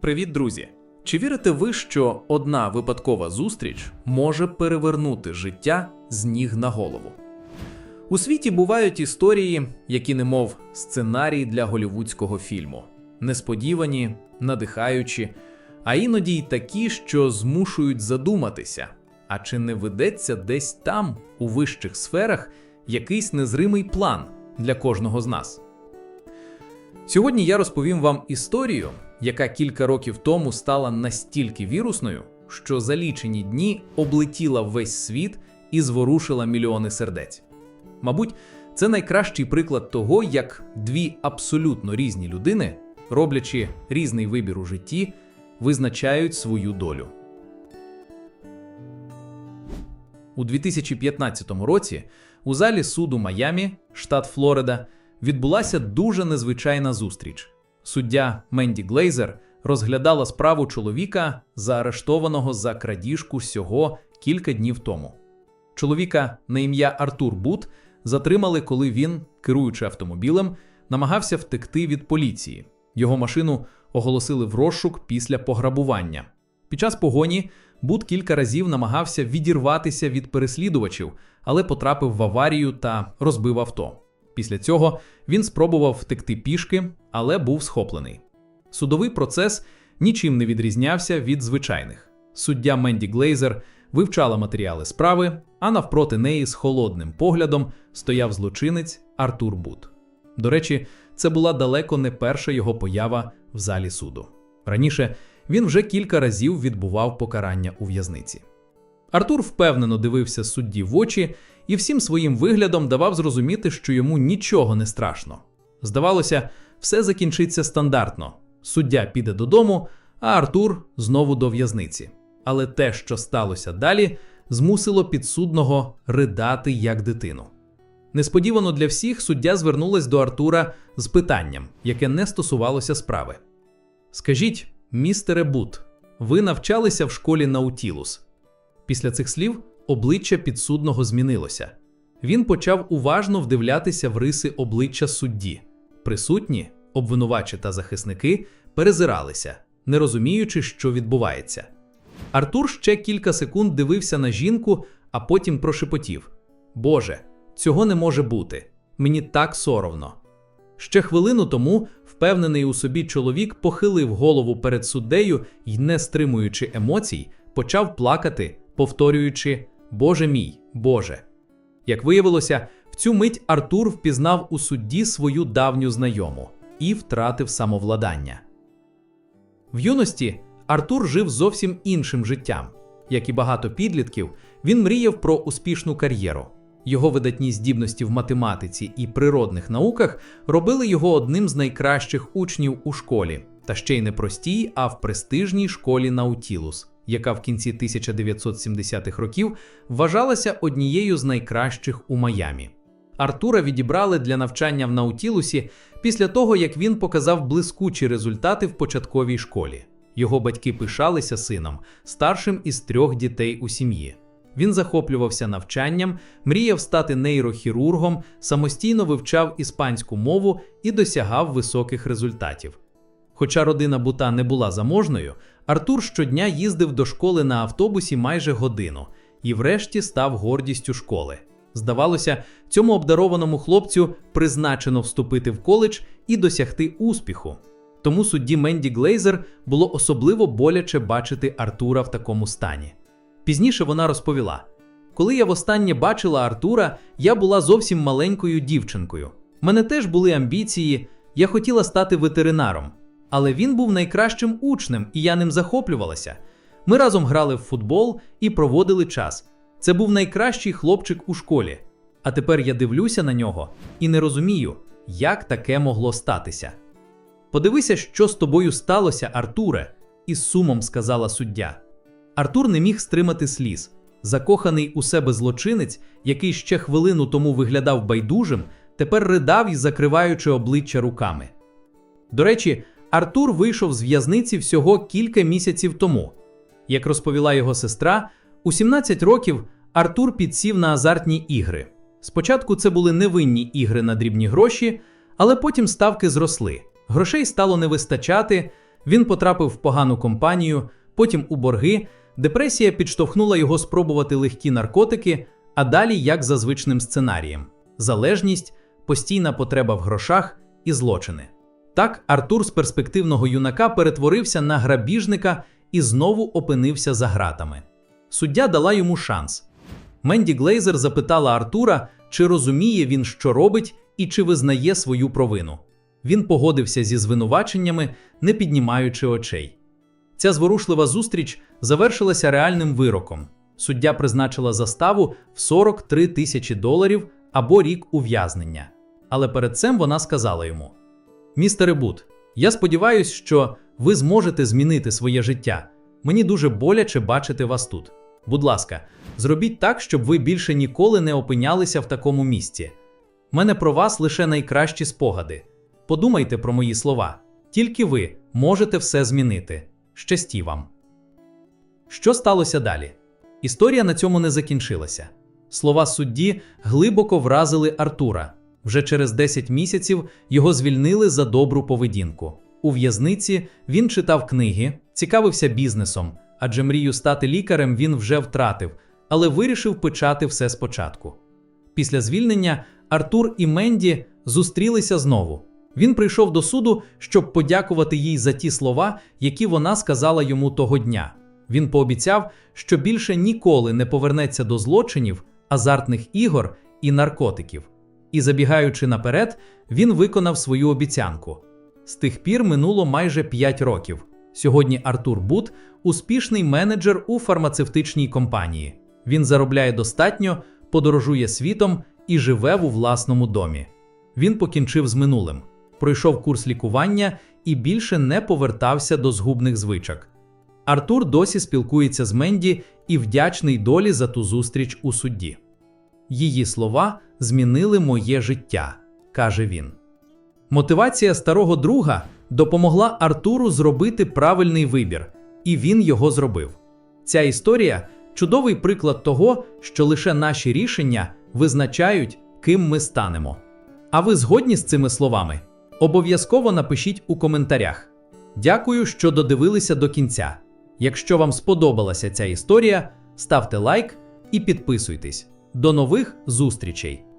Привіт, друзі! Чи вірите ви, що одна випадкова зустріч може перевернути життя з ніг на голову? У світі бувають історії, які немов сценарій для голівудського фільму, несподівані, надихаючі, а іноді й такі, що змушують задуматися, а чи не ведеться десь там, у вищих сферах, якийсь незримий план для кожного з нас? Сьогодні я розповім вам історію, яка кілька років тому стала настільки вірусною, що за лічені дні облетіла весь світ і зворушила мільйони сердець. Мабуть, це найкращий приклад того, як дві абсолютно різні людини, роблячи різний вибір у житті, визначають свою долю. У 2015 році у залі суду Майамі, штат Флорида, відбулася дуже незвичайна зустріч. Суддя Менді Глейзер розглядала справу чоловіка, заарештованого за крадіжку всього кілька днів тому. Чоловіка на ім'я Артур Бут затримали, коли він, керуючи автомобілем, намагався втекти від поліції. Його машину оголосили в розшук після пограбування. Під час погоні Бут кілька разів намагався відірватися від переслідувачів, але потрапив в аварію та розбив авто. Після цього він спробував втекти пішки, але був схоплений. Судовий процес нічим не відрізнявся від звичайних. Суддя Менді Глейзер вивчала матеріали справи, а навпроти неї з холодним поглядом стояв злочинець Артур Бут. До речі, це була далеко не перша його поява в залі суду. Раніше він вже кілька разів відбував покарання у в'язниці. Артур впевнено дивився судді в очі і всім своїм виглядом давав зрозуміти, що йому нічого не страшно. Здавалося, все закінчиться стандартно. Суддя піде додому, а Артур знову до в'язниці. Але те, що сталося далі, змусило підсудного ридати як дитину. Несподівано для всіх суддя звернулась до Артура з питанням, яке не стосувалося справи. Скажіть, містере Бут, ви навчалися в школі Наутілус? Після цих слів обличчя підсудного змінилося. Він почав уважно вдивлятися в риси обличчя судді. Присутні, обвинувачі та захисники перезиралися, не розуміючи, що відбувається. Артур ще кілька секунд дивився на жінку, а потім прошепотів: Боже, цього не може бути. Мені так соромно. Ще хвилину тому впевнений у собі чоловік похилив голову перед суддею і, не стримуючи емоцій, почав плакати, повторюючи Боже мій, Боже. Як виявилося, в цю мить Артур впізнав у судді свою давню знайому і втратив самовладання. В юності Артур жив зовсім іншим життям. Як і багато підлітків, він мріяв про успішну кар'єру. Його видатні здібності в математиці і природних науках робили його одним з найкращих учнів у школі, та ще й не простій, а в престижній школі Наутілус, яка в кінці 1970-х років вважалася однією з найкращих у Майамі. Артура відібрали для навчання в Наутілусі після того, як він показав блискучі результати в початковій школі. Його батьки пишалися сином, старшим із трьох дітей у сім'ї. Він захоплювався навчанням, мріяв стати нейрохірургом, самостійно вивчав іспанську мову і досягав високих результатів. Хоча родина Бута не була заможною, Артур щодня їздив до школи на автобусі майже годину і, врешті, став гордістю школи. Здавалося, цьому обдарованому хлопцю призначено вступити в коледж і досягти успіху. Тому судді Менді Глейзер було особливо боляче бачити Артура в такому стані. Пізніше вона розповіла: коли я востаннє бачила Артура, я була зовсім маленькою дівчинкою. У мене теж були амбіції, я хотіла стати ветеринаром. Але він був найкращим учнем, і я ним захоплювалася. Ми разом грали в футбол і проводили час. Це був найкращий хлопчик у школі. А тепер я дивлюся на нього і не розумію, як таке могло статися. Подивися, що з тобою сталося, Артуре, із сумом сказала суддя. Артур не міг стримати сліз. Закоханий у себе злочинець, який ще хвилину тому виглядав байдужим, тепер ридав і закриваючи обличчя руками. До речі, Артур вийшов з в'язниці всього кілька місяців тому. Як розповіла його сестра, у 17 років Артур підсів на азартні ігри. Спочатку це були невинні ігри на дрібні гроші, але потім ставки зросли. Грошей стало не вистачати. Він потрапив в погану компанію, потім у борги. Депресія підштовхнула його спробувати легкі наркотики, а далі як за звичним сценарієм: залежність, постійна потреба в грошах і злочини. Так, Артур з перспективного юнака перетворився на грабіжника і знову опинився за гратами. Суддя дала йому шанс. Менді Глейзер запитала Артура, чи розуміє він, що робить, і чи визнає свою провину. Він погодився зі звинуваченнями, не піднімаючи очей. Ця зворушлива зустріч завершилася реальним вироком. Суддя призначила заставу в 43 тисячі доларів або рік ув'язнення. Але перед цим вона сказала йому: Містере Бут, я сподіваюся, що ви зможете змінити своє життя. Мені дуже боляче бачити вас тут. Будь ласка, зробіть так, щоб ви більше ніколи не опинялися в такому місці. Мене про вас лише найкращі спогади. Подумайте про мої слова. Тільки ви можете все змінити. Щасті вам. Що сталося далі? Історія на цьому не закінчилася. Слова судді глибоко вразили Артура. Вже через 10 місяців його звільнили за добру поведінку. У в'язниці він читав книги, цікавився бізнесом, адже мрію стати лікарем він вже втратив, але вирішив почати все спочатку. Після звільнення Артур і Менді зустрілися знову. Він прийшов до суду, щоб подякувати їй за ті слова, які вона сказала йому того дня. Він пообіцяв, що більше ніколи не повернеться до злочинів, азартних ігор і наркотиків. І, забігаючи наперед, він виконав свою обіцянку. З тих пір минуло майже 5 років. Сьогодні Артур Бут успішний менеджер у фармацевтичній компанії. Він заробляє достатньо, подорожує світом і живе у власному домі. Він покінчив з минулим, пройшов курс лікування і більше не повертався до згубних звичок. Артур досі спілкується з Менді і вдячний долі за ту зустріч у судді. Її слова змінили моє життя, каже він. Мотивація старого друга допомогла Артуру зробити правильний вибір, і він його зробив. Ця історія чудовий приклад того, що лише наші рішення визначають, ким ми станемо. А ви згодні з цими словами? Обов'язково напишіть у коментарях. Дякую, що додивилися до кінця. Якщо вам сподобалася ця історія, ставте лайк і підписуйтесь. До нових зустрічей!